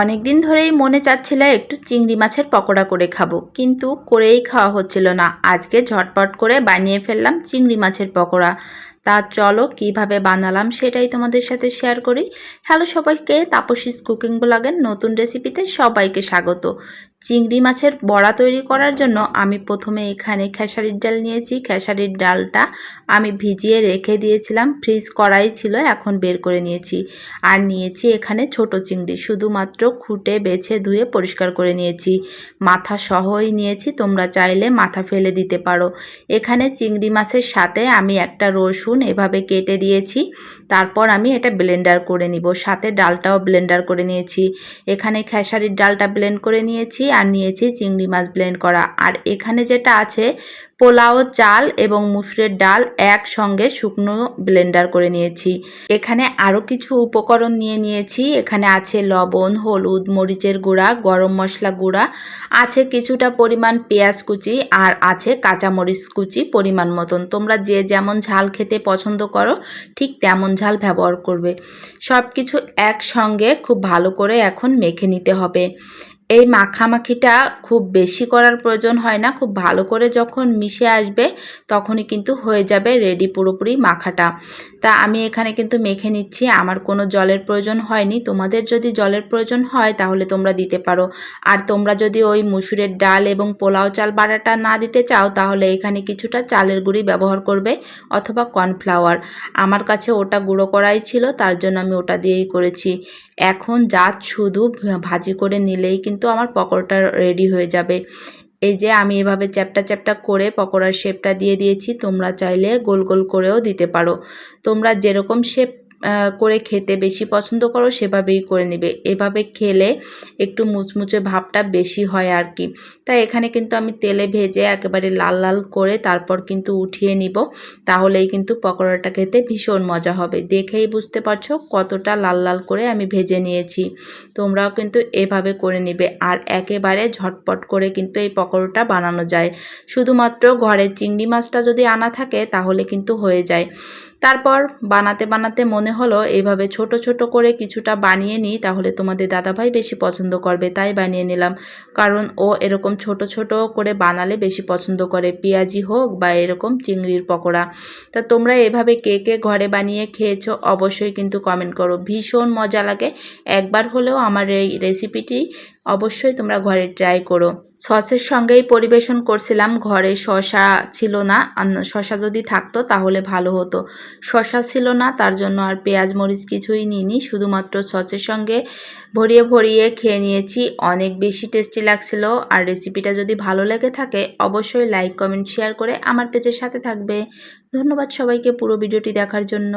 অনেক দিন ধরেই মনে চাচ্ছিল একটু চিংড়ি মাছের পকোড়া করে খাব, কিন্তু করেই খাওয়া হচ্ছিল না। আজকে ঝটপট করে বানিয়ে ফেললাম চিংড়ি মাছের পকোড়া। তা চলো কীভাবে বানালাম সেটাই তোমাদের সাথে শেয়ার করি। হ্যালো সবাইকে, তাপসিস কুকিং ব্লগের নতুন রেসিপিতে সবাইকে স্বাগত। চিংড়ি মাছের বড়া তৈরি করার জন্য আমি প্রথমে এখানে খেসারির ডাল নিয়েছি। খেসারির ডালটা আমি ভিজিয়ে রেখে দিয়েছিলাম। ফ্রিজ করাই ছিল, এখন বের করে নিয়েছি। আর নিয়েছি এখানে ছোট চিংড়ি, শুধুমাত্র খুঁটে বেছে ধুয়ে পরিষ্কার করে নিয়েছি। মাথা সহই নিয়েছি, তোমরা চাইলে মাথা ফেলে দিতে পারো। এখানে চিংড়ি মাছের সাথে আমি একটা রসুন এভাবে কেটে দিয়েছি। তারপর আমি এটা ব্লেন্ডার করে নিব। সাথে ডালটাও ব্লেন্ডার করে নিয়েছি। এখানে খেসারির ডালটা ব্লেন্ড করে নিয়েছি। আর নিয়েছি চিংড়ি মাছ ব্লেন্ড করা। আর এখানে যেটা আছে, পোলাও, চাল এবং মুসুরের ডাল একসঙ্গে শুকনো ব্লেন্ডার করে নিয়েছি। এখানে আরও কিছু উপকরণ নিয়ে নিয়েছি। এখানে আছে লবণ, হলুদ, মরিচের গুঁড়া, গরম মশলা গুঁড়া, আছে কিছুটা পরিমাণ পেঁয়াজ কুচি আর আছে কাঁচামরিচ কুচি পরিমাণ মতন। তোমরা যে যেমন ঝাল খেতে পছন্দ করো, ঠিক তেমন ঝাল ব্যবহার করবে। সব কিছু একসঙ্গে খুব ভালো করে এখন মেখে নিতে হবে। এই মাখামাখিটা খুব বেশি করার প্রয়োজন হয় না। খুব ভালো করে যখন মিশে আসবে, তখনই কিন্তু হয়ে যাবে রেডি পুরোপুরি মাখাটা। তা আমি এখানে কিন্তু মেখে নিচ্ছি। আমার কোনো জলের প্রয়োজন হয়নি। তোমাদের যদি জলের প্রয়োজন হয়, তাহলে তোমরা দিতে পারো। আর তোমরা যদি ওই মুসুরের ডাল এবং পোলাও চাল বাড়াটা না দিতে চাও, তাহলে এখানে কিছুটা চালের গুঁড়ি ব্যবহার করবে অথবা কর্নফ্লাওয়ার। আমার কাছে ওটা গুঁড়ো করাই ছিল, তার জন্য আমি ওটা দিয়েই করেছি। এখন যা শুধু ভাজি করে নিলেই কিন্তু আমার পকোড়াটা রেডি হয়ে যাবে। এই যে আমি এভাবে চ্যাপটা চ্যাপটা করে পকোড়ার শেপটা দিয়ে দিয়েছি, তোমরা চাইলে গোল গোল করেও দিতে পারো। তোমরা যেরকম শেপ করে খেতে বেশি পছন্দ করো সেভাবেই করে নেবে। এভাবে খেলে একটু মুচমুচে ভাবটা বেশি হয় আর কি। তাই এখানে কিন্তু আমি তেলে ভেজে একেবারে লাল লাল করে তারপর কিন্তু উঠিয়ে নিব। তাহলেই কিন্তু পকোড়াটা খেতে ভীষণ মজা হবে। দেখেই বুঝতে পারছ কতটা লাল লাল করে আমি ভেজে নিয়েছি। তোমরাও কিন্তু এভাবে করে নিবে। আর একেবারে ঝটপট করে কিন্তু এই পকোড়াটা বানানো যায়। শুধুমাত্র ঘরে চিংড়ি মাছটা যদি আনা থাকে তাহলে কিন্তু হয়ে যায়। তারপর বানাতে বানাতে মনে হলো, এইভাবে ছোট ছোট করে কিছুটা বানিয়ে নিই, তাহলে তোমাদের দাদাভাই বেশি পছন্দ করবে। তাই বানিয়ে নিলাম। কারণ ও এরকম ছোট ছোট করে বানালে বেশি পছন্দ করে। পেঁয়াজি হোক বা এরকম চিংড়ির পকোড়া। তা তোমরা এভাবে কে কে ঘরে বানিয়ে খেয়েছো অবশ্যই কিন্তু কমেন্ট করো। ভীষণ মজা লাগে। একবার হলেও আমার এই রেসিপিটি অবশ্যই তোমরা ঘরে ট্রাই করো। সসের সঙ্গেই পরিবেশন করছিলাম, ঘরে শশা ছিল না। শশা যদি থাকতো তাহলে ভালো হতো। শশা ছিল না, তার জন্য আর পেঁয়াজ মরিচ কিছুই নিইনি। শুধুমাত্র সসের সঙ্গে ভরিয়ে ভরিয়ে খেয়ে নিয়েছি। অনেক বেশি টেস্টি লাগছিল। আর রেসিপিটা যদি ভালো লেগে থাকে, অবশ্যই লাইক, কমেন্ট, শেয়ার করে আমার পেজের সাথে থাকবে। ধন্যবাদ সবাইকে পুরো ভিডিওটি দেখার জন্য।